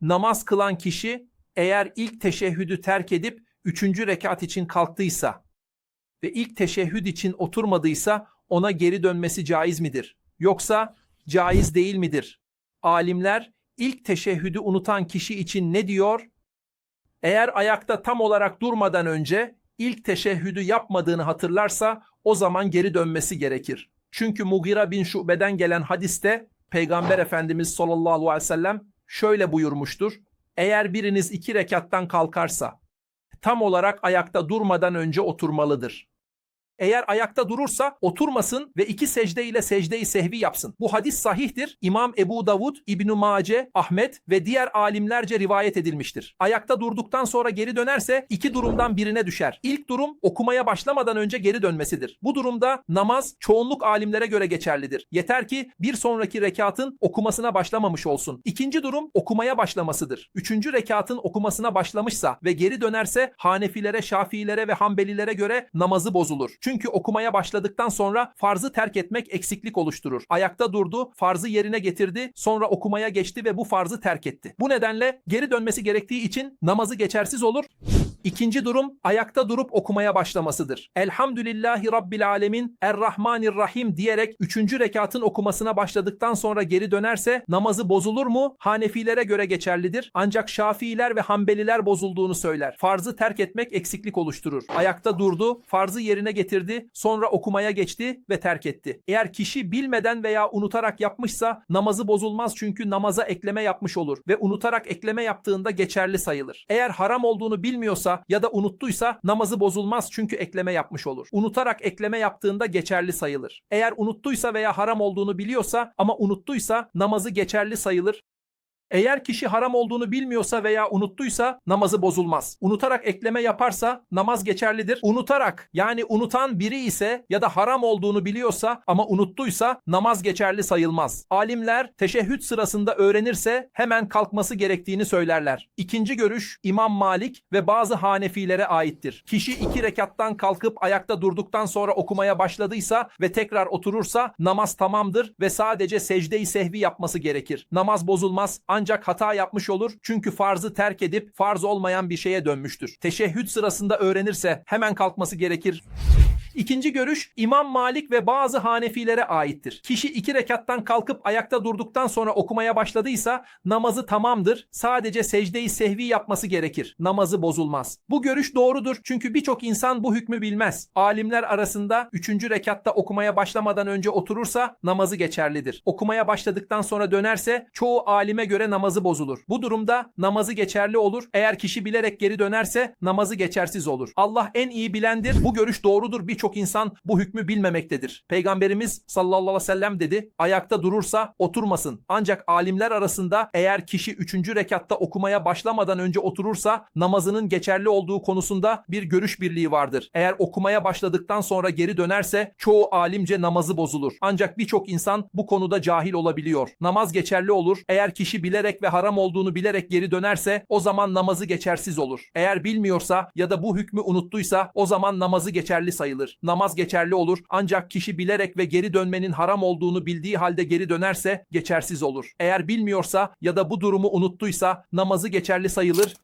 namaz kılan kişi eğer ilk teşehhüdü terk edip üçüncü rekat için kalktıysa ve ilk teşehhüd için oturmadıysa ona geri dönmesi caiz midir? Yoksa caiz değil midir? Alimler ilk teşehhüdü unutan kişi için ne diyor? Eğer ayakta tam olarak durmadan önce ilk teşehhüdü yapmadığını hatırlarsa o zaman geri dönmesi gerekir. Çünkü Mughira bin Şube'den gelen hadiste Peygamber Efendimiz sallallahu aleyhi ve sellem şöyle buyurmuştur. Eğer biriniz iki rekattan kalkarsa tam olarak ayakta durmadan önce oturmalıdır. Eğer ayakta durursa oturmasın ve iki secde ile secde-i sehvi yapsın. Bu hadis sahihtir. İmam Ebu Davud, İbn-i Mace, Ahmet ve diğer alimlerce rivayet edilmiştir. Ayakta durduktan sonra geri dönerse iki durumdan birine düşer. İlk durum okumaya başlamadan önce geri dönmesidir. Bu durumda namaz çoğunluk alimlere göre geçerlidir. Yeter ki bir sonraki rekatın okumasına başlamamış olsun. İkinci durum okumaya başlamasıdır. Üçüncü rekatın okumasına başlamışsa ve geri dönerse Hanefilere, Şafiilere ve Hanbelilere göre namazı bozulur. Çünkü okumaya başladıktan sonra farzı terk etmek eksiklik oluşturur. Ayakta durdu, farzı yerine getirdi, sonra okumaya geçti ve bu farzı terk etti. Bu nedenle geri dönmesi gerektiği için namazı geçersiz olur. İkinci durum ayakta durup okumaya başlamasıdır. Elhamdülillahi Rabbil Alemin Errahmanirrahim diyerek üçüncü rekatın okumasına başladıktan sonra geri dönerse namazı bozulur mu? Hanefilere göre geçerlidir. Ancak Şafiiler ve Hanbeliler bozulduğunu söyler. Farzı terk etmek eksiklik oluşturur. Ayakta durdu, farzı yerine getirdi, sonra okumaya geçti ve terk etti. Eğer kişi bilmeden veya unutarak yapmışsa namazı bozulmaz çünkü namaza ekleme yapmış olur ve unutarak ekleme yaptığında geçerli sayılır. Eğer haram olduğunu bilmiyorsa ya da unuttuysa namazı bozulmaz çünkü ekleme yapmış olur. Unutarak ekleme yaptığında geçerli sayılır. Eğer unuttuysa veya haram olduğunu biliyorsa ama unuttuysa namazı geçerli sayılır. Eğer kişi haram olduğunu bilmiyorsa veya unuttuysa namazı bozulmaz. Unutarak ekleme yaparsa namaz geçerlidir. Unutarak yani unutan biri ise ya da haram olduğunu biliyorsa ama unuttuysa namaz geçerli sayılmaz. Alimler teşehhüd sırasında öğrenirse hemen kalkması gerektiğini söylerler. İkinci görüş İmam Malik ve bazı Hanefilere aittir. Kişi iki rekattan kalkıp ayakta durduktan sonra okumaya başladıysa ve tekrar oturursa namaz tamamdır ve sadece secde-i sehvi yapması gerekir. Namaz bozulmaz ancak hata yapmış olur çünkü farzı terk edip farz olmayan bir şeye dönmüştür. Teşehhüd sırasında öğrenirse hemen kalkması gerekir. İkinci görüş İmam Malik ve bazı Hanefilere aittir. Kişi iki rekattan kalkıp ayakta durduktan sonra okumaya başladıysa namazı tamamdır. Sadece secde-i sehvi yapması gerekir. Namazı bozulmaz. Bu görüş doğrudur çünkü birçok insan bu hükmü bilmez. Alimler arasında üçüncü rekatta okumaya başlamadan önce oturursa namazı geçerlidir. Okumaya başladıktan sonra dönerse çoğu alime göre namazı bozulur. Bu durumda namazı geçerli olur. Eğer kişi bilerek geri dönerse namazı geçersiz olur. Allah en iyi bilendir. Bu görüş doğrudur. Birçok insan bu hükmü bilmemektedir. Peygamberimiz sallallahu aleyhi ve sellem dedi. Ayakta durursa oturmasın. Ancak alimler arasında eğer kişi üçüncü rekatta okumaya başlamadan önce oturursa namazının geçerli olduğu konusunda bir görüş birliği vardır. Eğer okumaya başladıktan sonra geri dönerse çoğu alimce namazı bozulur. Ancak birçok insan bu konuda cahil olabiliyor. Namaz geçerli olur. Eğer kişi bilerek ve haram olduğunu bilerek geri dönerse o zaman namazı geçersiz olur. Eğer bilmiyorsa ya da bu hükmü unuttuysa o zaman namazı geçerli sayılır. Namaz geçerli olur. Ancak kişi bilerek ve geri dönmenin haram olduğunu bildiği halde geri dönerse geçersiz olur. Eğer bilmiyorsa ya da bu durumu unuttuysa namazı geçerli sayılır